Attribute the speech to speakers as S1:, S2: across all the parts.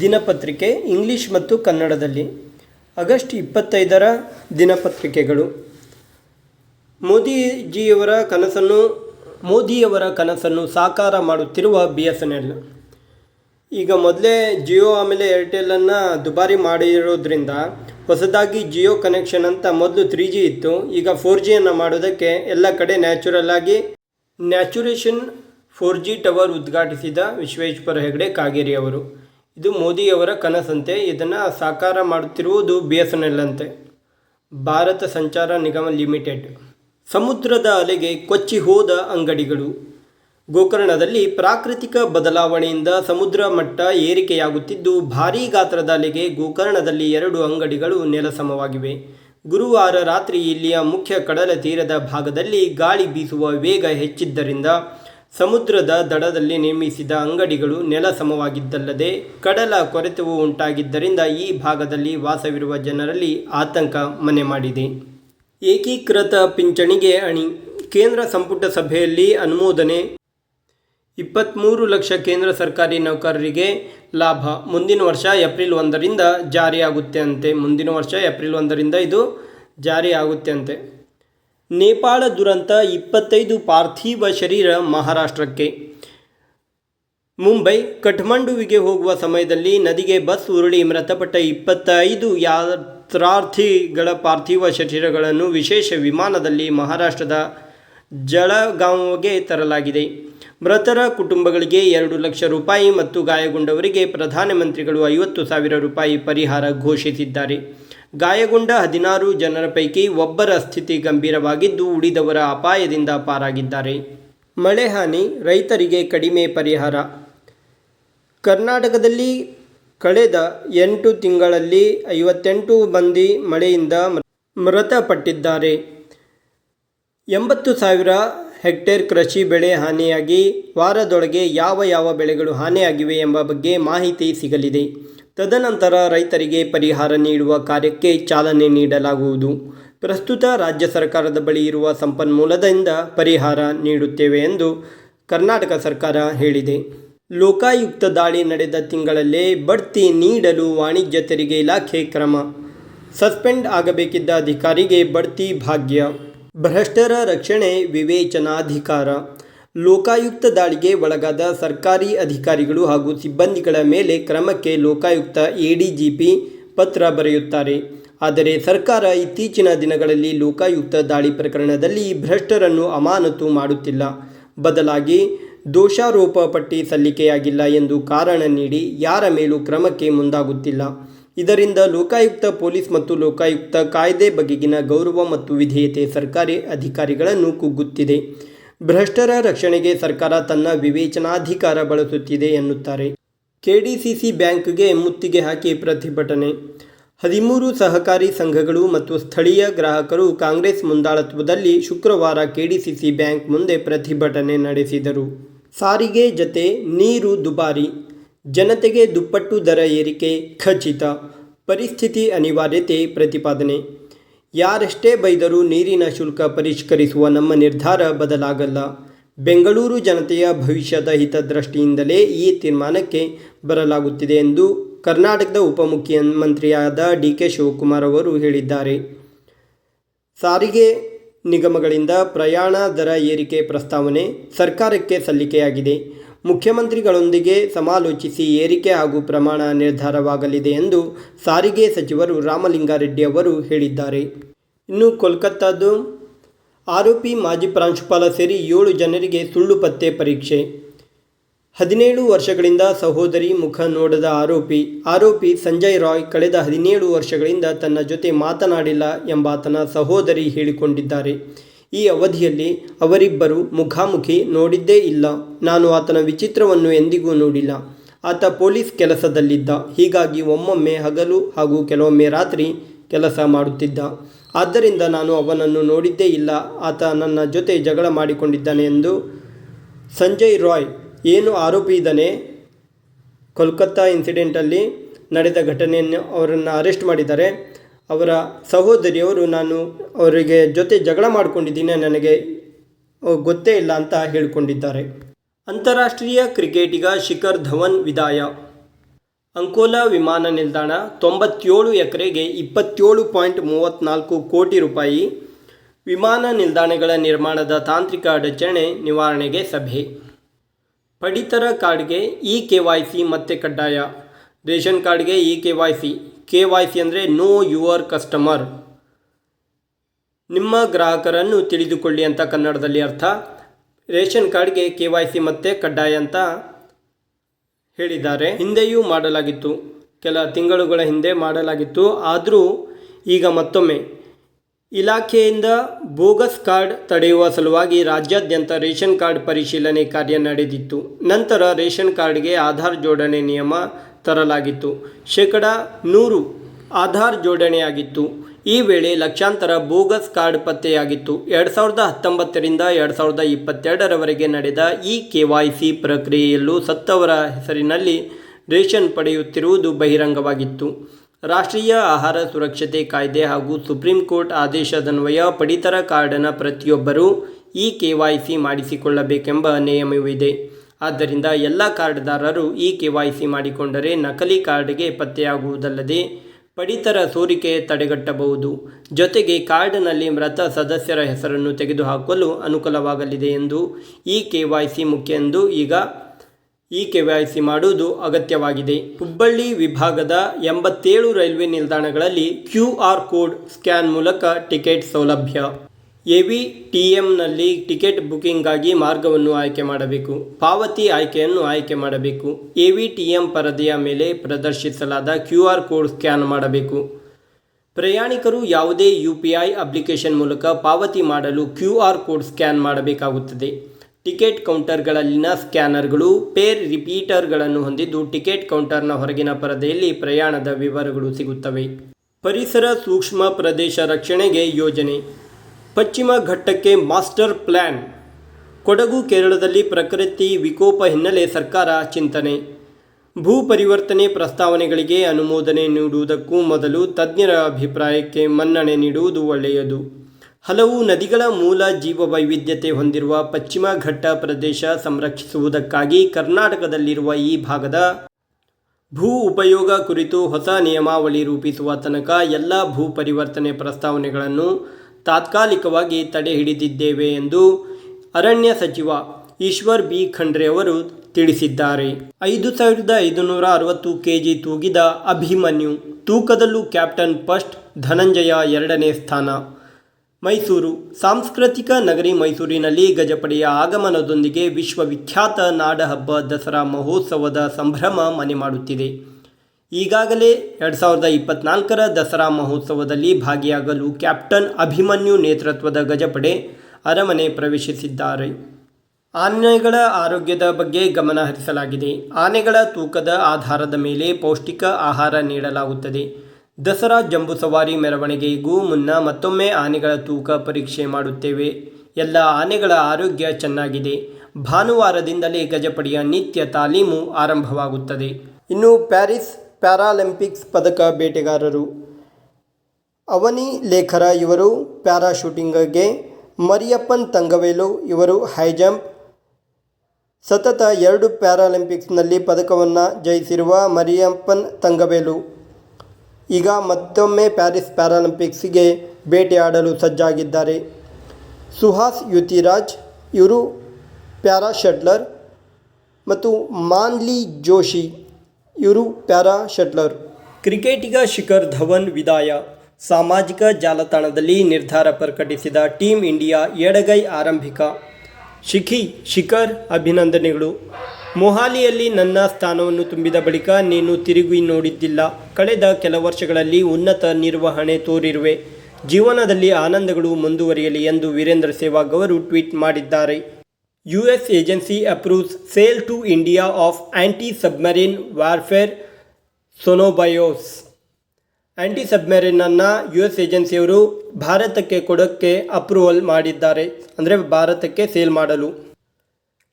S1: ದಿನಪತ್ರಿಕೆ ಇಂಗ್ಲಿಷ್ ಮತ್ತು ಕನ್ನಡದಲ್ಲಿ. ಆಗಸ್ಟ್ ಇಪ್ಪತ್ತೈದರ ದಿನಪತ್ರಿಕೆಗಳು. ಮೋದಿಜಿಯವರ ಕನಸನ್ನು, ಮೋದಿಯವರ ಕನಸನ್ನು ಸಾಕಾರ ಮಾಡುತ್ತಿರುವ ಬಿ ಎಸ್ ಎನ್ ಎಲ್. ಈಗ ಮೊದಲೇ ಜಿಯೋ ಆಮೇಲೆ ಏರ್ಟೆಲನ್ನು ದುಬಾರಿ ಮಾಡಿರೋದ್ರಿಂದ ಹೊಸದಾಗಿ ಜಿಯೋ ಕನೆಕ್ಷನ್ ಅಂತ ಮೊದಲು ತ್ರೀ ಜಿ ಇತ್ತು. ಈಗ ಫೋರ್ ಜಿಯನ್ನು ಮಾಡೋದಕ್ಕೆ ಎಲ್ಲ ಕಡೆ ನ್ಯಾಚುರಲ್ ಆಗಿ ನ್ಯಾಚುರೇಷನ್ ಫೋರ್ ಜಿ ಟವರ್ ಉದ್ಘಾಟಿಸಿದ ವಿಶ್ವೇಶ್ವರ ಹೆಗಡೆ ಕಾಗೇರಿ ಅವರು ಇದು ಮೋದಿಯವರ ಕನಸಂತೆ ಇದನ್ನು ಸಾಕಾರ ಮಾಡುತ್ತಿರುವುದು ಬಿ ಎಸ್ ಎನ್ ಎಲ್ ಅಂತೆ ಭಾರತ ಸಂಚಾರ ನಿಗಮ ಲಿಮಿಟೆಡ್. ಸಮುದ್ರದ ಅಲೆಗೆ ಕೊಚ್ಚಿ ಹೋದ ಅಂಗಡಿಗಳು. ಗೋಕರ್ಣದಲ್ಲಿ ಪ್ರಾಕೃತಿಕ ಬದಲಾವಣೆಯಿಂದ ಸಮುದ್ರ ಮಟ್ಟ ಏರಿಕೆಯಾಗುತ್ತಿದ್ದು, ಭಾರೀ ಗಾತ್ರದ ಅಲೆಗೆ ಗೋಕರ್ಣದಲ್ಲಿ ಎರಡು ಅಂಗಡಿಗಳು ನೆಲಸಮವಾಗಿವೆ. ಗುರುವಾರ ರಾತ್ರಿ ಇಲ್ಲಿಯ ಮುಖ್ಯ ಕಡಲ ತೀರದ ಭಾಗದಲ್ಲಿ ಗಾಳಿ ಬೀಸುವ ವೇಗ ಹೆಚ್ಚಿದ್ದರಿಂದ ಸಮುದ್ರದ ದಡದಲ್ಲಿ ನಿರ್ಮಿಸಿದ ಅಂಗಡಿಗಳು ನೆಲ ಸಮವಾಗಿದ್ದಲ್ಲದೆ ಕಡಲ ಕೊರೆತವು ಉಂಟಾಗಿದ್ದರಿಂದ ಈ ಭಾಗದಲ್ಲಿ ವಾಸವಿರುವ ಜನರಲ್ಲಿ ಆತಂಕ ಮನೆ ಮಾಡಿದೆ. ಏಕೀಕೃತ ಪಿಂಚಣಿಗೆ ಅಣಿ ಕೇಂದ್ರ ಸಂಪುಟ ಸಭೆಯಲ್ಲಿ ಅನುಮೋದನೆ. ಇಪ್ಪತ್ತ್ಮೂರು ಲಕ್ಷ ಕೇಂದ್ರ ಸರ್ಕಾರಿ ನೌಕರರಿಗೆ ಲಾಭ. ಮುಂದಿನ ವರ್ಷ ಏಪ್ರಿಲ್ ಒಂದರಿಂದ ಜಾರಿಯಾಗುತ್ತೆ ಅಂತೆ. ಮುಂದಿನ ವರ್ಷ ಏಪ್ರಿಲ್ ಒಂದರಿಂದ ಇದು ಜಾರಿಯಾಗುತ್ತೆ ಅಂತೆ. ನೇಪಾಳ ದುರಂತ ಇಪ್ಪತ್ತೈದು ಪಾರ್ಥಿವ ಶರೀರ ಮಹಾರಾಷ್ಟ್ರಕ್ಕೆ. ಮುಂಬೈ, ಕಠ್ಮಂಡುವಿಗೆ ಹೋಗುವ ಸಮಯದಲ್ಲಿ ನದಿಗೆ ಬಸ್ ಉರುಳಿ ಮೃತಪಟ್ಟ ಇಪ್ಪತ್ತೈದು ಯಾತ್ರಾರ್ಥಿಗಳ ಪಾರ್ಥಿವ ಶರೀರಗಳನ್ನು ವಿಶೇಷ ವಿಮಾನದಲ್ಲಿ ಮಹಾರಾಷ್ಟ್ರದ ಜಳಗಾಂವ್ಗೆ ತರಲಾಗಿದೆ. ಮೃತರ ಕುಟುಂಬಗಳಿಗೆ ಎರಡು ಲಕ್ಷ ರೂಪಾಯಿ ಮತ್ತು ಗಾಯಗೊಂಡವರಿಗೆ ಪ್ರಧಾನಮಂತ್ರಿಗಳು ಐವತ್ತು ಸಾವಿರ ರೂಪಾಯಿ ಪರಿಹಾರ ಘೋಷಿಸಿದ್ದಾರೆ. ಗಾಯಗೊಂಡ ಹದಿನಾರು ಜನರ ಪೈಕಿ ಒಬ್ಬರ ಸ್ಥಿತಿ ಗಂಭೀರವಾಗಿದ್ದು ಉಳಿದವರ ಅಪಾಯದಿಂದ ಪಾರಾಗಿದ್ದಾರೆ. ಮಳೆ ಹಾನಿ, ರೈತರಿಗೆ ಕಡಿಮೆ ಪರಿಹಾರ. ಕರ್ನಾಟಕದಲ್ಲಿ ಕಳೆದ ಎಂಟು ತಿಂಗಳಲ್ಲಿ ಐವತ್ತೆಂಟು ಮಂದಿ ಮಳೆಯಿಂದ ಮೃತಪಟ್ಟಿದ್ದಾರೆ. ಎಂಬತ್ತು ಸಾವಿರ ಹೆಕ್ಟೇರ್ ಕೃಷಿ ಬೆಳೆ ಹಾನಿಯಾಗಿ ವಾರದೊಳಗೆ ಯಾವ ಯಾವ ಬೆಳೆಗಳು ಹಾನಿಯಾಗಿವೆ ಎಂಬ ಬಗ್ಗೆ ಮಾಹಿತಿ ಸಿಗಲಿದೆ. ತದನಂತರ ರೈತರಿಗೆ ಪರಿಹಾರ ನೀಡುವ ಕಾರ್ಯಕ್ಕೆ ಚಾಲನೆ ನೀಡಲಾಗುವುದು. ಪ್ರಸ್ತುತ ರಾಜ್ಯ ಸರ್ಕಾರದ ಬಳಿ ಇರುವ ಸಂಪನ್ಮೂಲದಿಂದ ಪರಿಹಾರ ನೀಡುತ್ತೇವೆ ಎಂದು ಕರ್ನಾಟಕ ಸರ್ಕಾರ ಹೇಳಿದೆ. ಲೋಕಾಯುಕ್ತ ದಾಳಿ ನಡೆದ ತಿಂಗಳಲ್ಲೇ ಬಡ್ತಿ ನೀಡಲು ವಾಣಿಜ್ಯ ತೆರಿಗೆ ಇಲಾಖೆ ಕ್ರಮ. ಸಸ್ಪೆಂಡ್ ಆಗಬೇಕಿದ್ದ ಅಧಿಕಾರಿಗೆ ಬಡ್ತಿ ಭಾಗ್ಯ. ಭ್ರಷ್ಟರ ರಕ್ಷಣೆ ವಿವೇಚನಾಧಿಕಾರ. ಲೋಕಾಯುಕ್ತ ದಾಳಿಗೆ ಒಳಗಾದ ಸರ್ಕಾರಿ ಅಧಿಕಾರಿಗಳು ಹಾಗೂ ಸಿಬ್ಬಂದಿಗಳ ಮೇಲೆ ಕ್ರಮಕ್ಕೆ ಲೋಕಾಯುಕ್ತ ಎಡಿಜಿಪಿ ಪತ್ರ ಬರೆಯುತ್ತಾರೆ. ಆದರೆ ಸರ್ಕಾರ ಇತ್ತೀಚಿನ ದಿನಗಳಲ್ಲಿ ಲೋಕಾಯುಕ್ತ ದಾಳಿ ಪ್ರಕರಣದಲ್ಲಿ ಭ್ರಷ್ಟರನ್ನು ಅಮಾನತು ಮಾಡುತ್ತಿಲ್ಲ. ಬದಲಾಗಿ ದೋಷಾರೋಪ ಪಟ್ಟಿ ಸಲ್ಲಿಕೆಯಾಗಿಲ್ಲ ಎಂದು ಕಾರಣ ನೀಡಿ ಯಾರ ಮೇಲೂ ಕ್ರಮಕ್ಕೆ ಮುಂದಾಗುತ್ತಿಲ್ಲ. ಇದರಿಂದ ಲೋಕಾಯುಕ್ತ ಪೊಲೀಸ್ ಮತ್ತು ಲೋಕಾಯುಕ್ತ ಕಾಯ್ದೆ ಬಗೆಗಿನ ಗೌರವ ಮತ್ತು ವಿಧೇಯತೆ ಸರ್ಕಾರಿ ಅಧಿಕಾರಿಗಳನ್ನು ಕುಗ್ಗುತ್ತಿದೆ. ಭ್ರಷ್ಟರ ರಕ್ಷಣೆಗೆ ಸರ್ಕಾರ ತನ್ನ ವಿವೇಚನಾಧಿಕಾರ ಬಳಸುತ್ತಿದೆ ಎನ್ನುತ್ತಾರೆ. ಕೆಡಿಸಿಸಿ ಬ್ಯಾಂಕ್ಗೆ ಮುತ್ತಿಗೆ ಹಾಕಿ ಪ್ರತಿಭಟನೆ. ಹದಿಮೂರು ಸಹಕಾರಿ ಸಂಘಗಳು ಮತ್ತು ಸ್ಥಳೀಯ ಗ್ರಾಹಕರು ಕಾಂಗ್ರೆಸ್ ಮುಂದಾಳತ್ವದಲ್ಲಿ ಶುಕ್ರವಾರ ಕೆಡಿಸಿಸಿ ಬ್ಯಾಂಕ್ ಮುಂದೆ ಪ್ರತಿಭಟನೆ ನಡೆಸಿದರು. ಸಾರಿಗೆ ಜತೆ ನೀರು ದುಬಾರಿ. ಜನತೆಗೆ ದುಪ್ಪಟ್ಟು ದರ ಏರಿಕೆ ಖಚಿತ. ಪರಿಸ್ಥಿತಿ ಅನಿವಾರ್ಯತೆ ಪ್ರತಿಪಾದನೆ. ಯಾರೆಷ್ಟೇ ಬೈದರೂ ನೀರಿನ ಶುಲ್ಕ ಪರಿಷ್ಕರಿಸುವ ನಮ್ಮ ನಿರ್ಧಾರ ಬದಲಾಗಲ್ಲ. ಬೆಂಗಳೂರು ಜನತೆಯ ಭವಿಷ್ಯದ ಹಿತದೃಷ್ಟಿಯಿಂದಲೇ ಈ ತೀರ್ಮಾನಕ್ಕೆ ಬರಲಾಗುತ್ತಿದೆ ಎಂದು ಕರ್ನಾಟಕದ ಉಪಮುಖ್ಯಮಂತ್ರಿಯಾದ ಡಿ ಕೆ ಶಿವಕುಮಾರ್ ಅವರು ಹೇಳಿದ್ದಾರೆ. ಸಾರಿಗೆ ನಿಗಮಗಳಿಂದ ಪ್ರಯಾಣ ದರ ಏರಿಕೆ ಪ್ರಸ್ತಾವನೆ ಸರ್ಕಾರಕ್ಕೆ ಸಲ್ಲಿಕೆಯಾಗಿದೆ. ಮುಖ್ಯಮಂತ್ರಿಗಳೊಂದಿಗೆ ಸಮಾಲೋಚಿಸಿ ಏರಿಕೆ ಹಾಗೂ ಪ್ರಮಾಣ ನಿರ್ಧಾರವಾಗಲಿದೆ ಎಂದು ಸಾರಿಗೆ ಸಚಿವರು ರಾಮಲಿಂಗಾರೆಡ್ಡಿ ಅವರು ಹೇಳಿದ್ದಾರೆ. ಇನ್ನು ಕೋಲ್ಕತ್ತಾದ ಆರೋಪಿ ಮಾಜಿ ಪ್ರಾಂಶುಪಾಲ ಸೇರಿ ಏಳು ಜನರಿಗೆ ಸುಳ್ಳು ಪತ್ತೆ ಪರೀಕ್ಷೆ. ಹದಿನೇಳು ವರ್ಷಗಳಿಂದ ಸಹೋದರಿ ಮುಖ ನೋಡದ ಆರೋಪಿ ಆರೋಪಿ ಸಂಜಯ್ ರಾಯ್ ಕಳೆದ ಹದಿನೇಳು ವರ್ಷಗಳಿಂದ ತನ್ನ ಜೊತೆ ಮಾತನಾಡಿಲ್ಲ ಎಂಬಾತನ ಸಹೋದರಿ ಹೇಳಿಕೊಂಡಿದ್ದಾರೆ. ಈ ಅವಧಿಯಲ್ಲಿ ಅವರಿಬ್ಬರು ಮುಖಾಮುಖಿ ನೋಡಿದ್ದೇ ಇಲ್ಲ. ನಾನು ಆತನ ವಿಚಿತ್ರವನ್ನು ಎಂದಿಗೂ ನೋಡಿಲ್ಲ. ಆತ ಪೊಲೀಸ್ ಕೆಲಸದಲ್ಲಿದ್ದ. ಹೀಗಾಗಿ ಒಮ್ಮೊಮ್ಮೆ ಹಗಲು ಹಾಗೂ ಕೆಲವೊಮ್ಮೆ ರಾತ್ರಿ ಕೆಲಸ ಮಾಡುತ್ತಿದ್ದ. ಆದ್ದರಿಂದ ನಾನು ಅವನನ್ನು ನೋಡಿದ್ದೇ ಇಲ್ಲ. ಆತ ನನ್ನ ಜೊತೆ ಜಗಳ ಮಾಡಿಕೊಂಡಿದ್ದಾನೆ ಎಂದು ಸಂಜಯ್ ರಾಯ್, ಏನು ಆರೋಪಿ ಇದ್ದಾನೆ ಕೋಲ್ಕತ್ತಾ ಇನ್ಸಿಡೆಂಟಲ್ಲಿ ನಡೆದ ಘಟನೆಯನ್ನು ಅವರನ್ನು ಅರೆಸ್ಟ್ ಮಾಡಿದ್ದಾರೆ. ಅವರ ಸಹೋದರಿಯವರು ನಾನು ಅವರಿಗೆ ಜೊತೆ ಜಗಳ ಮಾಡಿಕೊಂಡಿದ್ದೀನಿ, ನನಗೆ ಗೊತ್ತೇ ಇಲ್ಲ ಅಂತ ಹೇಳಿಕೊಂಡಿದ್ದಾರೆ. ಅಂತಾರಾಷ್ಟ್ರೀಯ ಕ್ರಿಕೆಟಿಗ ಶಿಖರ್ ಧವನ್ ವಿದಾಯ. ಅಂಕೋಲಾ ವಿಮಾನ ನಿಲ್ದಾಣ ತೊಂಬತ್ತೇಳು ಎಕರೆಗೆ ಇಪ್ಪತ್ತೇಳು ಪಾಯಿಂಟ್ ಮೂವತ್ತ್ನಾಲ್ಕು ಕೋಟಿ ರೂಪಾಯಿ. ವಿಮಾನ ನಿಲ್ದಾಣಗಳ ನಿರ್ಮಾಣದ ತಾಂತ್ರಿಕ ಅಡಚಣೆ ನಿವಾರಣೆಗೆ ಸಭೆ. ಪಡಿತರ ಕಾರ್ಡ್ಗೆ ಇ ಕೆ ವೈ ಸಿ ಮತ್ತೆ ಕಡ್ಡಾಯ. ರೇಷನ್ ಕಾರ್ಡ್ಗೆ E K Y C. K Y C ಅಂದರೆ ನೋ ಯುವರ್ ಕಸ್ಟಮರ್. ನಿಮ್ಮ ಗ್ರಾಹಕರನ್ನು ತಿಳಿದುಕೊಳ್ಳಿ ಅಂತ ಕನ್ನಡದಲ್ಲಿ ಅರ್ಥ. ರೇಷನ್ ಕಾರ್ಡ್ಗೆ ಕೆ ವೈ ಸಿ ಮತ್ತೆ ಕಡ್ಡಾಯ ಅಂತ ಹೇಳಿದ್ದಾರೆ. ಹಿಂದೆಯೂ ಮಾಡಲಾಗಿತ್ತು. ಕೆಲ ತಿಂಗಳುಗಳ ಹಿಂದೆ ಮಾಡಲಾಗಿತ್ತು. ಆದರೂ ಈಗ ಮತ್ತೊಮ್ಮೆ. ಇಲಾಖೆಯಿಂದ ಬೋಗಸ್ ಕಾರ್ಡ್ ತಡೆಯುವ ಸಲುವಾಗಿ ರಾಜ್ಯಾದ್ಯಂತ ರೇಷನ್ ಕಾರ್ಡ್ ಪರಿಶೀಲನೆ ಕಾರ್ಯ ನಡೆದಿತ್ತು. ನಂತರ ರೇಷನ್ ಕಾರ್ಡ್ಗೆ ಆಧಾರ್ ಜೋಡಣೆ ನಿಯಮ ತರಲಾಗಿತ್ತು. ಶೇಕಡ ನೂರು ಆಧಾರ್ ಜೋಡಣೆಯಾಗಿತ್ತು. ಈ ವೇಳೆ ಲಕ್ಷಾಂತರ ಬೋಗಸ್ ಕಾರ್ಡ್ ಪತ್ತೆಯಾಗಿತ್ತು. ಎರಡು ಸಾವಿರದ ಹತ್ತೊಂಬತ್ತರಿಂದ ಎರಡು ಸಾವಿರದ ಇಪ್ಪತ್ತೆರಡರವರೆಗೆ ನಡೆದ ಈ ಕೆ ವೈ ಸಿ ಪ್ರಕ್ರಿಯೆಯಲ್ಲೂ ಸತ್ತವರ ಹೆಸರಿನಲ್ಲಿ ರೇಷನ್ ಪಡೆಯುತ್ತಿರುವುದು ಬಹಿರಂಗವಾಗಿತ್ತು. ರಾಷ್ಟ್ರೀಯ ಆಹಾರ ಸುರಕ್ಷತೆ ಕಾಯ್ದೆ ಹಾಗೂ ಸುಪ್ರೀಂ ಕೋರ್ಟ್ ಆದೇಶದನ್ವಯ ಪಡಿತರ ಕಾರ್ಡನ ಪ್ರತಿಯೊಬ್ಬರೂ ಈ ಕೆ ವೈ ಸಿ ಮಾಡಿಸಿಕೊಳ್ಳಬೇಕೆಂಬ ನಿಯಮವಿದೆ. ಆದ್ದರಿಂದ ಎಲ್ಲ ಕಾರ್ಡ್ದಾರರು ಈ ಕೆ ವೈ ಸಿ ಮಾಡಿಕೊಂಡರೆ ನಕಲಿ ಕಾರ್ಡ್ಗೆ ಪತ್ತೆಯಾಗುವುದಲ್ಲದೆ ಪಡಿತರ ಸೋರಿಕೆ ತಡೆಗಟ್ಟಬಹುದು. ಜೊತೆಗೆ ಕಾರ್ಡ್ನಲ್ಲಿ ಮೃತ ಸದಸ್ಯರ ಹೆಸರನ್ನು ತೆಗೆದುಹಾಕಲು ಅನುಕೂಲವಾಗಲಿದೆ ಎಂದು ಈ ಕೆ ವೈ ಸಿ ಮುಖ್ಯ ಎಂದು ಈಗ ಈ ಕೆ ವೈ ಸಿ ಮಾಡುವುದು ಅಗತ್ಯವಾಗಿದೆ. ಹುಬ್ಬಳ್ಳಿ ವಿಭಾಗದ ಎಂಬತ್ತೇಳು ರೈಲ್ವೆ ನಿಲ್ದಾಣಗಳಲ್ಲಿ ಕ್ಯೂ ಆರ್ ಕೋಡ್ ಸ್ಕ್ಯಾನ್ ಮೂಲಕ ಟಿಕೆಟ್ ಸೌಲಭ್ಯ ಎ ವಿ ಟಿ ಎಂನಲ್ಲಿ ಟಿಕೆಟ್ ಬುಕ್ಕಿಂಗ್ಗಾಗಿ ಮಾರ್ಗವನ್ನು ಆಯ್ಕೆ ಮಾಡಬೇಕು. ಪಾವತಿ ಆಯ್ಕೆಯನ್ನು ಆಯ್ಕೆ ಮಾಡಬೇಕು. ಎ ವಿ ಟಿ ಎಂ ಪರದೆಯ ಮೇಲೆ ಪ್ರದರ್ಶಿಸಲಾದ ಕ್ಯೂ ಆರ್ ಕೋಡ್ ಸ್ಕ್ಯಾನ್ ಮಾಡಬೇಕು. ಪ್ರಯಾಣಿಕರು ಯಾವುದೇ ಯು ಪಿ ಐ ಅಪ್ಲಿಕೇಶನ್ ಮೂಲಕ ಪಾವತಿ ಮಾಡಲು ಕ್ಯೂ ಆರ್ ಕೋಡ್ ಸ್ಕ್ಯಾನ್ ಮಾಡಬೇಕಾಗುತ್ತದೆ. ಟಿಕೆಟ್ ಕೌಂಟರ್ಗಳಲ್ಲಿನ ಸ್ಕ್ಯಾನರ್ಗಳು, ಪೇರ್ ರಿಪೀಟರ್ಗಳನ್ನು ಹೊಂದಿದ್ದು ಟಿಕೆಟ್ ಕೌಂಟರ್ನ ಹೊರಗಿನ ಪರದೆಯಲ್ಲಿ ಪ್ರಯಾಣದ ವಿವರಗಳು ಸಿಗುತ್ತವೆ. ಪರಿಸರ ಸೂಕ್ಷ್ಮ ಪ್ರದೇಶ ರಕ್ಷಣೆಗೆ ಯೋಜನೆ. ಪಶ್ಚಿಮ ಘಟ್ಟಕ್ಕೆ ಮಾಸ್ಟರ್ ಪ್ಲ್ಯಾನ್ ಕೊಡಗು ಕೇರಳದಲ್ಲಿ ಪ್ರಕೃತಿ ವಿಕೋಪ ಹಿನ್ನೆಲೆ ಸರ್ಕಾರ ಚಿಂತನೆ. ಭೂ ಪರಿವರ್ತನೆ ಪ್ರಸ್ತಾವನೆಗಳಿಗೆ ಅನುಮೋದನೆ ನೀಡುವುದಕ್ಕೂ ಮೊದಲು ತಜ್ಞರ ಅಭಿಪ್ರಾಯಕ್ಕೆ ಮನ್ನಣೆ ನೀಡುವುದು ಒಳ್ಳೆಯದು. ಹಲವು ನದಿಗಳ ಮೂಲ ಜೀವ ವೈವಿಧ್ಯತೆ ಹೊಂದಿರುವ ಪಶ್ಚಿಮ ಘಟ್ಟ ಪ್ರದೇಶ ಸಂರಕ್ಷಿಸುವುದಕ್ಕಾಗಿ ಕರ್ನಾಟಕದಲ್ಲಿರುವ ಈ ಭಾಗದ ಭೂ ಉಪಯೋಗ ಕುರಿತು ಹೊಸ ನಿಯಮಾವಳಿ ರೂಪಿಸುವ ತನಕ ಎಲ್ಲ ಭೂ ಪರಿವರ್ತನೆ ಪ್ರಸ್ತಾವನೆಗಳನ್ನು ತಾತ್ಕಾಲಿಕವಾಗಿ ತಡೆ ಹಿಡಿದಿದ್ದೇವೆ ಎಂದು ಅರಣ್ಯ ಸಚಿವ ಈಶ್ವರ್ ಬಿ. ಖಂಡ್ರೆ ಅವರು ತಿಳಿಸಿದ್ದಾರೆ. ಐದು ಸಾವಿರದ ಐದುನೂರ ಅರವತ್ತು ಕೆಜಿ ತೂಗಿದ ಅಭಿಮನ್ಯು ತೂಕದಲ್ಲೂ ಕ್ಯಾಪ್ಟನ್ ಫಸ್ಟ್ ಧನಂಜಯ ಎರಡನೇ ಸ್ಥಾನ. ಮೈಸೂರು ಸಾಂಸ್ಕೃತಿಕ ನಗರಿ ಮೈಸೂರಿನಲ್ಲಿ ಗಜಪಡೆಯ ಆಗಮನದೊಂದಿಗೆ ವಿಶ್ವವಿಖ್ಯಾತ ನಾಡಹಬ್ಬ ದಸರಾ ಮಹೋತ್ಸವದ ಸಂಭ್ರಮ ಮನೆ ಮಾಡುತ್ತಿದೆ. ಈಗಾಗಲೇ ಎರಡು ಸಾವಿರದ ಇಪ್ಪತ್ನಾಲ್ಕರ ದಸರಾ ಮಹೋತ್ಸವದಲ್ಲಿ ಭಾಗಿಯಾಗಲು ಕ್ಯಾಪ್ಟನ್ ಅಭಿಮನ್ಯು ನೇತೃತ್ವದ ಗಜಪಡೆ ಅರಮನೆ ಪ್ರವೇಶಿಸಿದ್ದಾರೆ. ಆನೆಗಳ ಆರೋಗ್ಯದ ಬಗ್ಗೆ ಗಮನ ಹರಿಸಲಾಗಿದೆ. ಆನೆಗಳ ತೂಕದ ಆಧಾರದ ಮೇಲೆ ಪೌಷ್ಟಿಕ ಆಹಾರ ನೀಡಲಾಗುತ್ತದೆ. ದಸರಾ ಜಂಬೂ ಸವಾರಿ ಮೆರವಣಿಗೆಗೂ ಮುನ್ನ ಮತ್ತೊಮ್ಮೆ ಆನೆಗಳ ತೂಕ ಪರೀಕ್ಷೆ ಮಾಡುತ್ತೇವೆ. ಎಲ್ಲ ಆನೆಗಳ ಆರೋಗ್ಯ ಚೆನ್ನಾಗಿದೆ. ಭಾನುವಾರದಿಂದಲೇ ಗಜಪಡೆಯ ನಿತ್ಯ ತಾಲೀಮು ಆರಂಭವಾಗುತ್ತದೆ. ಇನ್ನು ಪ್ಯಾರಿಸ್ ಪ್ಯಾರಾಲಿಂಪಿಕ್ಸ್ ಪದಕ ಬೇಟೆಗಾರರು. ಅವನಿ ಲೇಖರ ಇವರು ಪ್ಯಾರಾಶೂಟಿಂಗ್ಗೆ, ಮರಿಯಪ್ಪನ್ ತಂಗವೇಲು ಇವರು ಹೈ ಜಂಪ್ ಸತತ ಎರಡು ಪ್ಯಾರಾಲಿಂಪಿಕ್ಸ್ನಲ್ಲಿ ಪದಕವನ್ನು ಜಯಿಸಿರುವ ಮರಿಯಪ್ಪನ್ ತಂಗವೇಲು. ಈಗ ಮತ್ತೊಮ್ಮೆ ಪ್ಯಾರಿಸ್ ಪ್ಯಾರಾಲಿಂಪಿಕ್ಸ್ಗೆ ಭೇಟಿಯಾಡಲು ಸಜ್ಜಾಗಿದ್ದಾರೆ. ಸುಹಾಸ್ ಯುತಿರಾಜ್, ಇವರು ಪ್ಯಾರಾ ಶಟ್ಲರ್ ಮತ್ತು ಮಾನ್ಲಿ ಜೋಶಿ. ಇವರು ಪ್ಯಾರಾ ಶಟ್ಲರ್. ಕ್ರಿಕೆಟಿಗ ಶಿಖರ್ ಧವನ್ ವಿದಾಯ. ಸಾಮಾಜಿಕ ಜಾಲತಾಣದಲ್ಲಿ ನಿರ್ಧಾರ ಪ್ರಕಟಿಸಿದ ಟೀಮ್ ಇಂಡಿಯಾ ಎಡಗೈ ಆರಂಭಿಕ. ಶಿಖಿ, ಶಿಖರ್ ಅಭಿನಂದನೆಗಳು. ಮೊಹಾಲಿಯಲ್ಲಿ ನನ್ನ ಸ್ಥಾನವನ್ನು ತುಂಬಿದ ಬಳಿಕ ನೀನು ತಿರುಗಿ ನೋಡಿದ್ದಿಲ್ಲ. ಕಳೆದ ಕೆಲ ವರ್ಷಗಳಲ್ಲಿ ಉನ್ನತ ನಿರ್ವಹಣೆ ತೋರಿರುವೆ. ಜೀವನದಲ್ಲಿ ಆನಂದಗಳು ಮುಂದುವರಿಯಲಿ ಎಂದು ವೀರೇಂದ್ರ ಸೆಹ್ವಾಗ್ ಅವರು ಟ್ವೀಟ್ ಮಾಡಿದ್ದಾರೆ. US agency approves sale to India of anti submarine warfare sonobuoys anti U S ಏಜೆನ್ಸಿಯವರು ಭಾರತಕ್ಕೆ ಕೊಡೋಕ್ಕೆ ಅಪ್ರೂವಲ್ ಮಾಡಿದ್ದಾರೆ. ಅಂದರೆ ಭಾರತಕ್ಕೆ ಸೇಲ್ ಮಾಡಲು.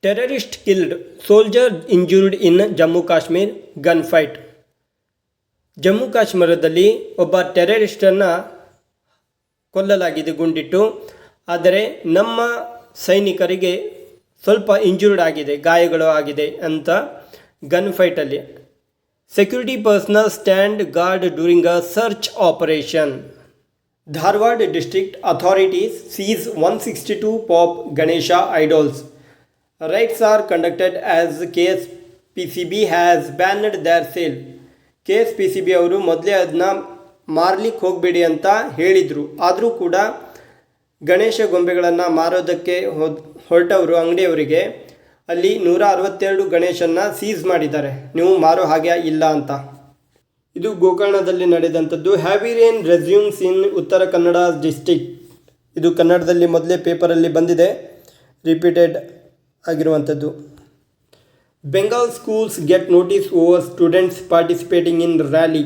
S1: Terrorist killed soldier injured in Jammu Kashmir gun fight Jammu ಕಾಶ್ಮೀರದಲ್ಲಿ ಒಬ್ಬ ಟೆರರಿಸ್ಟನ್ನು ಕೊಲ್ಲಲಾಗಿದೆ, ಗುಂಡಿಟ್ಟು. ಆದರೆ ನಮ್ಮ ಸೈನಿಕರಿಗೆ ಸ್ವಲ್ಪ ಇಂಜೂರ್ಡ್ ಆಗಿದೆ, ಗಾಯಗಳು ಆಗಿದೆ ಅಂತ gun ಫೈಟಲ್ಲಿ security personnel stand guard during a search operation Dharwad district authorities seize one sixty two pop Ganesha idols raids are conducted as K S P C B has banned their sale K S P C B ಅವರು ಮೊದಲೇ ಅದನ್ನ ಮಾರ್ಲಿಕ್ಕೆ ಹೋಗಬೇಡಿ ಅಂತ ಹೇಳಿದರು. ಆದರೂ ಕೂಡ ಗಣೇಶ ಗೊಂಬೆಗಳನ್ನು ಮಾರೋದಕ್ಕೆ ಹೊರಟವರು ಅಂಗಡಿಯವರಿಗೆ, ಅಲ್ಲಿ ನೂರ ಅರವತ್ತೆರಡು ಗಣೇಶನ್ನ ಸೀಸ್ ಮಾಡಿದ್ದಾರೆ. ನೀವು ಮಾರೋ ಹಾಗೆ ಇಲ್ಲ ಅಂತ. ಇದು ಗೋಕರ್ಣದಲ್ಲಿ ನಡೆದಂಥದ್ದು ಹ್ಯಾವಿರೇನ್ ರೆಸ್ಯೂಮ್ಸ್ ಇನ್ ಉತ್ತರ ಕನ್ನಡ ಡಿಸ್ಟಿಕ್ ಇದು ಕನ್ನಡದಲ್ಲಿ ಮೊದಲೇ ಪೇಪರಲ್ಲಿ ಬಂದಿದೆ, ರಿಪೀಟೆಡ್ ಆಗಿರುವಂಥದ್ದು. Bengal schools get notice over students participating in rally.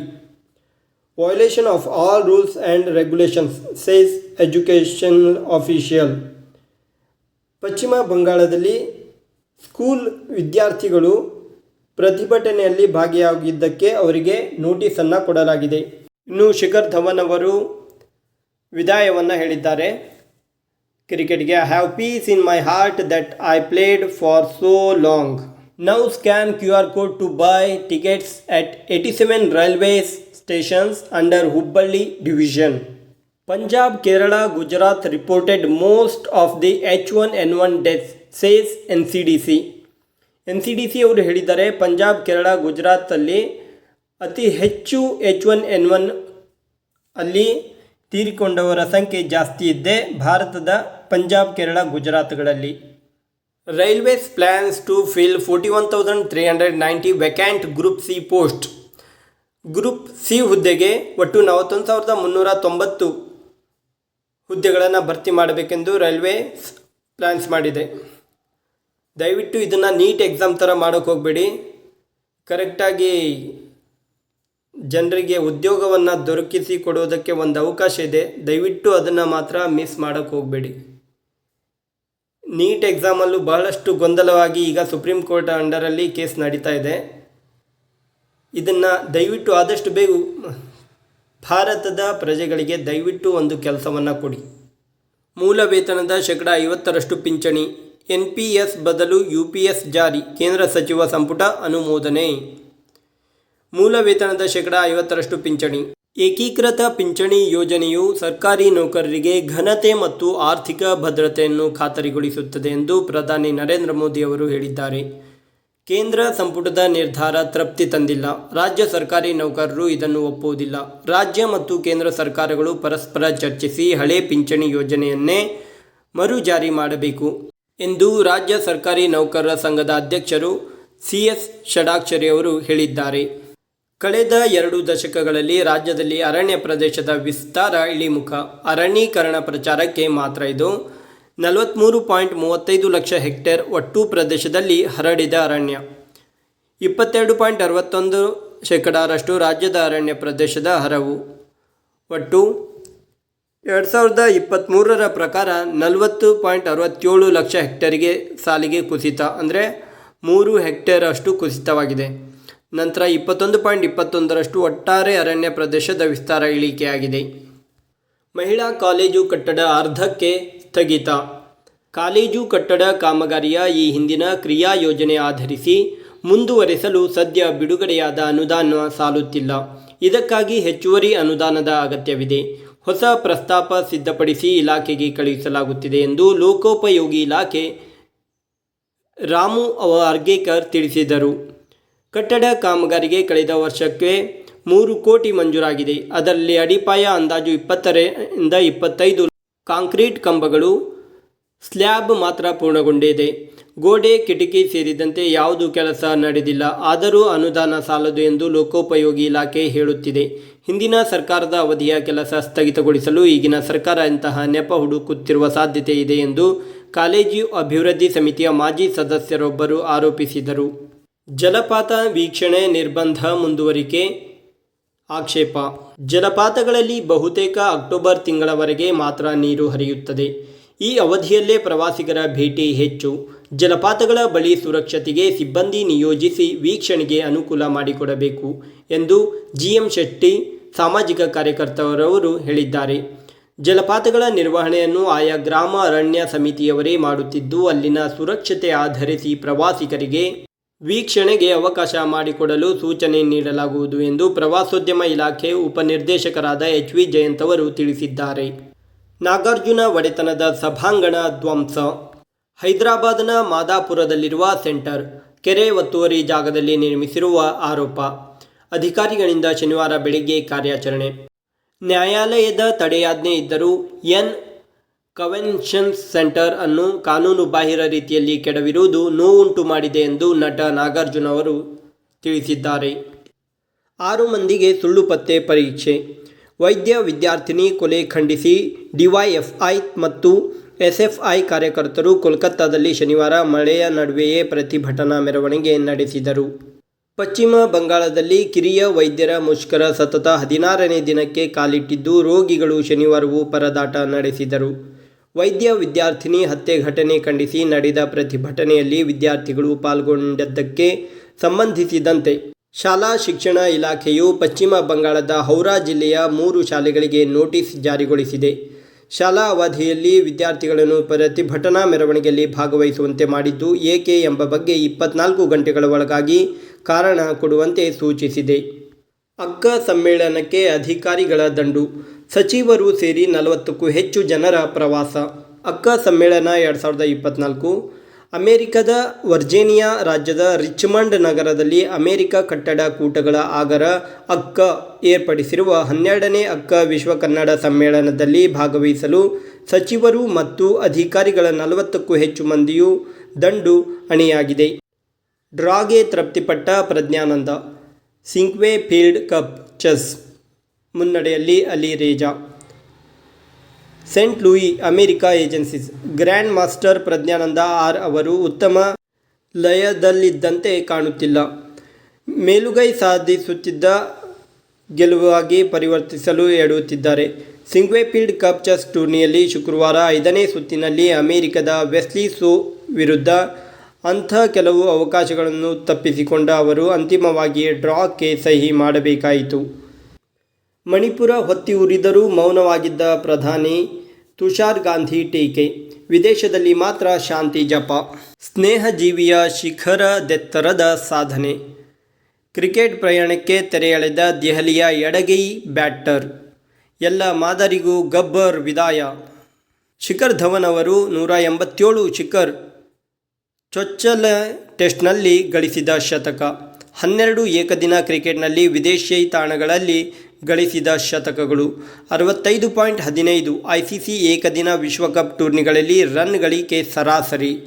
S1: Violation of all rules and regulations, says education official. ಪಶ್ಚಿಮ ಬಂಗಾಳದಲ್ಲಿ ಸ್ಕೂಲ್ ವಿದ್ಯಾರ್ಥಿಗಳು ಪ್ರತಿಭಟನೆಯಲ್ಲಿ ಭಾಗಿಯಾಗಿದ್ದಕ್ಕೆ ಅವರಿಗೆ ನೋಟಿಸನ್ನು ಕೊಡಲಾಗಿದೆ. ಇನ್ನು ಶಿಖರ್ ಧವನ್ ಅವರು ವಿದಾಯವನ್ನು ಹೇಳಿದ್ದಾರೆ. ಕ್ರಿಕೆಟ್ಗೆ I have peace in my heart that I played for so long now scan Q R code to buy tickets at eighty seven railways stations under Hubballi division Punjab Kerala Gujarat reported most of the H one N C D C N C D C ಅವರು ಹೇಳಿದ್ದಾರೆ ಪಂಜಾಬ್ ಕೇರಳ ಗುಜರಾತಲ್ಲಿ ಅತಿ ಹೆಚ್ಚು H one N one ಅಲ್ಲಿ ತೀರಿಕೊಂಡವರ ಸಂಖ್ಯೆ ಜಾಸ್ತಿ ಇದ್ದೆ ಭಾರತದ Punjab Kerala ಗುಜರಾತ್ಗಳಲ್ಲಿ railways plans to fill forty one thousand three hundred ninety vacant group C post group C ಹುದ್ದೆಗೆ ಒಟ್ಟು ನಲವತ್ತೊಂದು ಸಾವಿರದ ಮುನ್ನೂರ ತೊಂಬತ್ತು ಹುದ್ದೆಗಳನ್ನು ಭರ್ತಿ ಮಾಡಬೇಕೆಂದು ರೈಲ್ವೆ ಪ್ಲ್ಯಾನ್ಸ್ ಮಾಡಿದೆ. ದಯವಿಟ್ಟು ಇದನ್ನು ನೀಟ್ ಎಕ್ಸಾಮ್ ಥರ ಮಾಡೋಕ್ಕೆ ಹೋಗಬೇಡಿ. ಕರೆಕ್ಟಾಗಿ ಜನರಿಗೆ ಉದ್ಯೋಗವನ್ನು ದೊರಕಿಸಿ ಕೊಡೋದಕ್ಕೆ ಒಂದು ಅವಕಾಶ ಇದೆ. ದಯವಿಟ್ಟು ಅದನ್ನು ಮಾತ್ರ ಮಿಸ್ ಮಾಡೋಕ್ಕೆ ಹೋಗಬೇಡಿ. ನೀಟ್ ಎಕ್ಸಾಮಲ್ಲೂ ಬಹಳಷ್ಟು ಗೊಂದಲವಾಗಿ ಈಗ ಸುಪ್ರೀಂ ಕೋರ್ಟ್ ಅಂಡರಲ್ಲಿ ಕೇಸ್ ನಡೀತಾ ಇದೆ. ಇದನ್ನು ದಯವಿಟ್ಟು ಆದಷ್ಟು ಬೇಗ ಭಾರತದ ಪ್ರಜೆಗಳಿಗೆ ದಯವಿಟ್ಟು ಒಂದು ಕೆಲಸವನ್ನು ಕೊಡಿ. ಮೂಲ ವೇತನದ ಶೇಕಡ ಐವತ್ತರಷ್ಟು ಪಿಂಚಣಿ, ಎನ್ ಪಿ ಎಸ್ ಬದಲು ಯು ಪಿ ಎಸ್ ಜಾರಿ, ಕೇಂದ್ರ ಸಚಿವ ಸಂಪುಟ ಅನುಮೋದನೆ. ಮೂಲ ವೇತನದ ಶೇಕಡ ಐವತ್ತರಷ್ಟು ಪಿಂಚಣಿ. ಏಕೀಕೃತ ಪಿಂಚಣಿ ಯೋಜನೆಯು ಸರ್ಕಾರಿ ನೌಕರರಿಗೆ ಘನತೆ ಮತ್ತು ಆರ್ಥಿಕ ಭದ್ರತೆಯನ್ನು ಖಾತರಿಗೊಳಿಸುತ್ತದೆ ಎಂದು ಪ್ರಧಾನಿ ನರೇಂದ್ರ ಮೋದಿ ಅವರು ಹೇಳಿದ್ದಾರೆ. ಕೇಂದ್ರ ಸಂಪುಟದ ನಿರ್ಧಾರ ತೃಪ್ತಿ ತಂದಿಲ್ಲ. ರಾಜ್ಯ ಸರ್ಕಾರಿ ನೌಕರರು ಇದನ್ನು ಒಪ್ಪುವುದಿಲ್ಲ. ರಾಜ್ಯ ಮತ್ತು ಕೇಂದ್ರ ಸರ್ಕಾರಗಳು ಪರಸ್ಪರ ಚರ್ಚಿಸಿ ಹಳೆ ಪಿಂಚಣಿ ಯೋಜನೆಯನ್ನೇ ಮರು ಜಾರಿ ಮಾಡಬೇಕು ಎಂದು ರಾಜ್ಯ ಸರ್ಕಾರಿ ನೌಕರರ ಸಂಘದ ಅಧ್ಯಕ್ಷರು ಸಿ ಎಸ್ ಷಡಾಕ್ಷರಿ ಅವರು ಹೇಳಿದ್ದಾರೆ. ಕಳೆದ ಎರಡು ದಶಕಗಳಲ್ಲಿ ರಾಜ್ಯದಲ್ಲಿ ಅರಣ್ಯ ಪ್ರದೇಶದ ವಿಸ್ತಾರ ಇಳಿಮುಖ. ಅರಣ್ಯೀಕರಣ ಪ್ರಚಾರಕ್ಕೆ ಮಾತ್ರ ಇದು ನಲವತ್ತ್ಮೂರು ಪಾಯಿಂಟ್ ಮೂವತ್ತೈದು ಲಕ್ಷ ಹೆಕ್ಟೇರ್ ಒಟ್ಟು ಪ್ರದೇಶದಲ್ಲಿ ಹರಡಿದ ಅರಣ್ಯ. ಇಪ್ಪತ್ತೆರಡು ಪಾಯಿಂಟ್ ಅರವತ್ತೊಂದು ಶೇಕಡಾರಷ್ಟು ರಾಜ್ಯದ ಅರಣ್ಯ ಪ್ರದೇಶದ ಹರವು. ಒಟ್ಟು ಎರಡು ಸಾವಿರದ ಇಪ್ಪತ್ತ್ಮೂರರ ಪ್ರಕಾರ ನಲವತ್ತು ಪಾಯಿಂಟ್ ಅರವತ್ತೇಳು ಲಕ್ಷ ಹೆಕ್ಟೇರಿಗೆ ಸಾಲಿಗೆ ಕುಸಿತ, ಅಂದರೆ ಮೂರು ಹೆಕ್ಟೇರ್ ಅಷ್ಟು ಕುಸಿತವಾಗಿದೆ. ನಂತರ ಇಪ್ಪತ್ತೊಂದು ಪಾಯಿಂಟ್ ಇಪ್ಪತ್ತೊಂದರಷ್ಟು ಒಟ್ಟಾರೆ ಅರಣ್ಯ ಪ್ರದೇಶದ ವಿಸ್ತಾರ ಇಳಿಕೆಯಾಗಿದೆ. ಮಹಿಳಾ ಕಾಲೇಜು ಕಟ್ಟಡ ಅರ್ಧಕ್ಕೆ ಸ್ಥಗಿತ ಕಾಲೇಜು ಕಟ್ಟಡ ಕಾಮಗಾರಿಯ ಈ ಹಿಂದಿನ ಕ್ರಿಯಾ ಯೋಜನೆ ಆಧರಿಸಿ ಮುಂದುವರೆಸಲು ಸದ್ಯ ಬಿಡುಗಡೆಯಾದ ಅನುದಾನ ಸಾಲುತ್ತಿಲ್ಲ. ಇದಕ್ಕಾಗಿ ಹೆಚ್ಚುವರಿ ಅನುದಾನದ ಅಗತ್ಯವಿದೆ. ಹೊಸ ಪ್ರಸ್ತಾಪ ಸಿದ್ಧಪಡಿಸಿ ಇಲಾಖೆಗೆ ಕಳುಹಿಸಲಾಗುತ್ತಿದೆ ಎಂದು ಲೋಕೋಪಯೋಗಿ ಇಲಾಖೆ ರಾಮು ಅರ್ಗೇಕರ್ ತಿಳಿಸಿದರು. ಕಟ್ಟಡ ಕಾಮಗಾರಿಗೆ ಕಳೆದ ವರ್ಷಕ್ಕೆ ಮೂರು ಕೋಟಿ ಮಂಜೂರಾಗಿದೆ. ಅದರಲ್ಲಿ ಅಡಿಪಾಯ ಅಂದಾಜು ಇಪ್ಪತ್ತರಿಂದ ಇಪ್ಪತ್ತೈದು ಕಾಂಕ್ರೀಟ್ ಕಂಬಗಳು ಸ್ಲ್ಯಾಬ್ ಮಾತ್ರ ಪೂರ್ಣಗೊಂಡಿದೆ. ಗೋಡೆ, ಕಿಟಕಿ ಸೇರಿದಂತೆ ಯಾವುದೂ ಕೆಲಸ ನಡೆದಿಲ್ಲ. ಆದರೂ ಅನುದಾನ ಸಾಲದು ಎಂದು ಲೋಕೋಪಯೋಗಿ ಇಲಾಖೆ ಹೇಳುತ್ತಿದೆ. ಹಿಂದಿನ ಸರ್ಕಾರದ ಅವಧಿಯ ಕೆಲಸ ಸ್ಥಗಿತಗೊಳಿಸಲು ಈಗಿನ ಸರ್ಕಾರ ಇಂತಹ ನೆಪ ಹುಡುಕುತ್ತಿರುವ ಸಾಧ್ಯತೆ ಇದೆ ಎಂದು ಕಾಲೇಜು ಅಭಿವೃದ್ಧಿ ಸಮಿತಿಯ ಮಾಜಿ ಸದಸ್ಯರೊಬ್ಬರು ಆರೋಪಿಸಿದರು. ಜಲಪಾತ ವೀಕ್ಷಣೆ ನಿರ್ಬಂಧ ಮುಂದುವರಿಕೆ ಆಕ್ಷೇಪ. ಜಲಪಾತಗಳಲ್ಲಿ ಬಹುತೇಕ ಅಕ್ಟೋಬರ್ ತಿಂಗಳವರೆಗೆ ಮಾತ್ರ ನೀರು ಹರಿಯುತ್ತದೆ. ಈ ಅವಧಿಯಲ್ಲೇ ಪ್ರವಾಸಿಗರ ಭೇಟಿ ಹೆಚ್ಚು. ಜಲಪಾತಗಳ ಬಳಿ ಸುರಕ್ಷತೆಗೆ ಸಿಬ್ಬಂದಿ ನಿಯೋಜಿಸಿ ವೀಕ್ಷಣೆಗೆ ಅನುಕೂಲ ಮಾಡಿಕೊಡಬೇಕು ಎಂದು ಜಿಎಂ ಶೆಟ್ಟಿ ಸಾಮಾಜಿಕ ಕಾರ್ಯಕರ್ತರವರು ಹೇಳಿದ್ದಾರೆ. ಜಲಪಾತಗಳ ನಿರ್ವಹಣೆಯನ್ನು ಆಯಾ ಗ್ರಾಮ ಅರಣ್ಯ ಸಮಿತಿಯವರೇ ಮಾಡುತ್ತಿದ್ದು, ಅಲ್ಲಿನ ಸುರಕ್ಷತೆ ಆಧರಿಸಿ ಪ್ರವಾಸಿಗರಿಗೆ ವೀಕ್ಷಣೆಗೆ ಅವಕಾಶ ಮಾಡಿಕೊಡಲು ಸೂಚನೆ ನೀಡಲಾಗುವುದು ಎಂದು ಪ್ರವಾಸೋದ್ಯಮ ಇಲಾಖೆ ಉಪನಿರ್ದೇಶಕರಾದ ಎಚ್ ವಿ ಜಯಂತ್ ಅವರು ತಿಳಿಸಿದ್ದಾರೆ. ನಾಗಾರ್ಜುನ ಒಡೆತನದ ಸಭಾಂಗಣ ಧ್ವಂಸ. ಹೈದರಾಬಾದ್ನ ಮಾದಾಪುರದಲ್ಲಿರುವ ಸೆಂಟರ್, ಕೆರೆ ಒತ್ತುವರಿ ಜಾಗದಲ್ಲಿ ನಿರ್ಮಿಸಿರುವ ಆರೋಪ. ಅಧಿಕಾರಿಗಳಿಂದ ಶನಿವಾರ ಬೆಳಿಗ್ಗೆ ಕಾರ್ಯಾಚರಣೆ. ನ್ಯಾಯಾಲಯದ ತಡೆಯಾಜ್ಞೆ ಇದ್ದರೂ ಎನ್. ಕವೆನ್ಷನ್ ಸೆಂಟರ್ ಅನ್ನು ಕಾನೂನು ಬಾಹಿರ ರೀತಿಯಲ್ಲಿ ಕೆಡವಿರುವುದು ನೋವುಂಟು ಮಾಡಿದೆ ಎಂದು ನಟ ನಾಗಾರ್ಜುನ ಅವರು ತಿಳಿಸಿದ್ದಾರೆ. ಆರು ಮಂದಿಗೆ ಸುಳ್ಳು ಪತ್ತೆ ಪರೀಕ್ಷೆ. ವೈದ್ಯ, ವಿದ್ಯಾರ್ಥಿನಿ ಕೊಲೆ ಖಂಡಿಸಿ ಡಿವೈಎಫ್ಐ ಮತ್ತು ಎಸ್ಎಫ್ಐ ಕಾರ್ಯಕರ್ತರು ಕೋಲ್ಕತ್ತಾದಲ್ಲಿ ಶನಿವಾರ ಮಳೆಯ ನಡುವೆಯೇ ಪ್ರತಿಭಟನಾ ಮೆರವಣಿಗೆ ನಡೆಸಿದರು. ಪಶ್ಚಿಮ ಬಂಗಾಳದಲ್ಲಿ ಕಿರಿಯ ವೈದ್ಯರ ಮುಷ್ಕರ ಸತತ ಹದಿನಾರನೇ ದಿನಕ್ಕೆ ಕಾಲಿಟ್ಟಿದ್ದು ರೋಗಿಗಳು ಶನಿವಾರವೂ ಪರದಾಟ ನಡೆಸಿದರು. ವೈದ್ಯ ವಿದ್ಯಾರ್ಥಿನಿ ಹತ್ಯೆ ಘಟನೆ ಖಂಡಿಸಿ ನಡೆದ ಪ್ರತಿಭಟನೆಯಲ್ಲಿ ವಿದ್ಯಾರ್ಥಿಗಳು ಪಾಲ್ಗೊಂಡದ್ದಕ್ಕೆ ಸಂಬಂಧಿಸಿದಂತೆ ಶಾಲಾ ಶಿಕ್ಷಣ ಇಲಾಖೆಯು ಪಶ್ಚಿಮ ಬಂಗಾಳದ ಹೌರಾ ಜಿಲ್ಲೆಯ ಮೂರು ಶಾಲೆಗಳಿಗೆ ನೋಟಿಸ್ ಜಾರಿಗೊಳಿಸಿದೆ. ಶಾಲಾ ಅವಧಿಯಲ್ಲಿ ವಿದ್ಯಾರ್ಥಿಗಳನ್ನು ಪ್ರತಿಭಟನಾ ಮೆರವಣಿಗೆಯಲ್ಲಿ ಭಾಗವಹಿಸುವಂತೆ ಮಾಡಿದ್ದು ಏಕೆ ಎಂಬ ಬಗ್ಗೆ ಇಪ್ಪತ್ನಾಲ್ಕು ಗಂಟೆಗಳ ಒಳಗಾಗಿ ಕಾರಣ ಕೊಡುವಂತೆ ಸೂಚಿಸಿದೆ. ಅಕ್ಕ ಸಮ್ಮೇಳನಕ್ಕೆ ಅಧಿಕಾರಿಗಳ ದಂಡು ಸಚಿವರು ಸೇರಿ ನಲವತ್ತಕ್ಕೂ ಹೆಚ್ಚು ಜನರ ಪ್ರವಾಸ. ಅಕ್ಕ ಸಮ್ಮೇಳನ ಎರಡು ಸಾವಿರದ ಇಪ್ಪತ್ನಾಲ್ಕು. ಅಮೆರಿಕದ ವರ್ಜೇನಿಯಾ ರಾಜ್ಯದ ರಿಚ್ಮಂಡ್ ನಗರದಲ್ಲಿ ಅಮೆರಿಕ ಕಟ್ಟಡ ಕೂಟಗಳ ಆಗರ ಅಕ್ಕ ಏರ್ಪಡಿಸಿರುವ ಹನ್ನೆರಡನೇ ಅಕ್ಕ ವಿಶ್ವ ಕನ್ನಡ ಸಮ್ಮೇಳನದಲ್ಲಿ ಭಾಗವಹಿಸಲು ಸಚಿವರು ಮತ್ತು ಅಧಿಕಾರಿಗಳ ನಲವತ್ತಕ್ಕೂ ಹೆಚ್ಚು ಮಂದಿಯು ದಂಡು ಅಣಿಯಾಗಿದೆ. ಡ್ರಾಗೆ ತೃಪ್ತಿಪಟ್ಟ Praggnanandhaa. Sinquefield Cup chess. ಮುನ್ನಡೆಯಲ್ಲಿ Alireza. Saint Louis America agencies. Grandmaster Praggnanandhaa R ಅವರು ಉತ್ತಮ ಲಯದಲ್ಲಿದ್ದಂತೆ ಕಾಣುತ್ತಿಲ್ಲ. ಮೇಲುಗೈ ಸಾಧಿಸುತ್ತಿದ್ದ ಗೆಲುವಾಗಿ ಪರಿವರ್ತಿಸಲು ಎಡುತ್ತಿದ್ದಾರೆ ಸಿಂಗ್ವೆಫೀಲ್ಡ್ ಕಪ್ ಚೆಸ್ ಟೂರ್ನಿಯಲ್ಲಿ ಶುಕ್ರವಾರ ಐದನೇ ಸುತ್ತಿನಲ್ಲಿ ಅಮೆರಿಕದ ವೆಸ್ಲಿ ಸೋ ವಿರುದ್ಧ ಅಂಥ ಕೆಲವು ಅವಕಾಶಗಳನ್ನು ತಪ್ಪಿಸಿಕೊಂಡ ಅವರು ಅಂತಿಮವಾಗಿ ಡ್ರಾಕ್ಕೆ ಸಹಿ ಮಾಡಬೇಕಾಯಿತು. ಮಣಿಪುರ ಹೊತ್ತಿ ಉರಿದರೂ ಮೌನವಾಗಿದ್ದ ಪ್ರಧಾನಿ ತುಷಾರ್ ಗಾಂಧಿ ಟೀಕೆ, ವಿದೇಶದಲ್ಲಿ ಮಾತ್ರ ಶಾಂತಿ ಜಪ, ಸ್ನೇಹಜೀವಿಯ ಶಿಖರದೆತ್ತರದ ಸಾಧನೆ. ಕ್ರಿಕೆಟ್ ಪ್ರಯಾಣಕ್ಕೆ ತೆರೆ ಎಳೆದ ದೆಹಲಿಯ ಎಡಗೈ ಬ್ಯಾಟರ್, ಎಲ್ಲ ಮಾದರಿಗೂ ಗಬ್ಬರ್ ವಿದಾಯ. ಶಿಖರ್ ಧವನ್ ಅವರು ನೂರ ಎಂಬತ್ತೇಳು ಶಿಖರ್ ಚೊಚ್ಚಲ ಟೆಸ್ಟ್ನಲ್ಲಿ ಗಳಿಸಿದ ಶತಕ. ಹನ್ನೆರಡು ಏಕದಿನ ಕ್ರಿಕೆಟ್ನಲ್ಲಿ ವಿದೇಶಿ ತಾಣಗಳಲ್ಲಿ ಗಳಿಸಿದ ಶತಕಗಳು. ಅರವತ್ತೈದು ಪಾಯಿಂಟ್ ಹದಿನೈದು ಐಸಿಸಿ ಏಕದಿನ ವಿಶ್ವಕಪ್ ಟೂರ್ನಿಗಳಲ್ಲಿ ರನ್ ಗಳಿಕೆ ಸರಾಸರಿ.